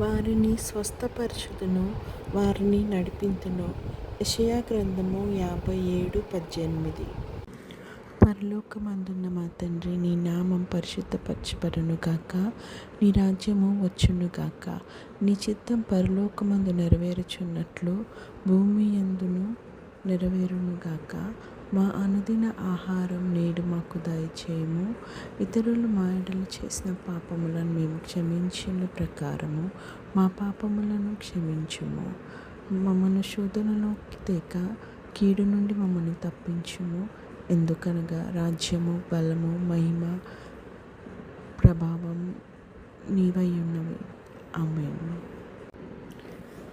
వారిని స్వస్థపరచుదును వారిని నడిపింతును. యషయా గ్రంథము యాభై ఏడు పద్దెనిమిది. పరలోకమందున్న మా తండ్రి నీ నామం పరిశుద్ధపరచబడును గాక నీ రాజ్యము వచ్చును గాక. నీ చిత్తం పరలోకమందు నెరవేరుచున్నట్లు భూమి ఎందును నెరవేరును గాక. మా అనుదిన ఆహారం నేడు మాకు దయచేయము. ఇతరులు మా ఎడల చేసిన పాపములను మేము క్షమించిన ప్రకారము మా పాపములను క్షమించుము. మమ్మను శోధనలోకి తేక కీడు నుండి మమ్మల్ని తప్పించుము. ఎందుకనగా రాజ్యము బలము మహిమ ప్రభావం నీవై ఉన్నవి.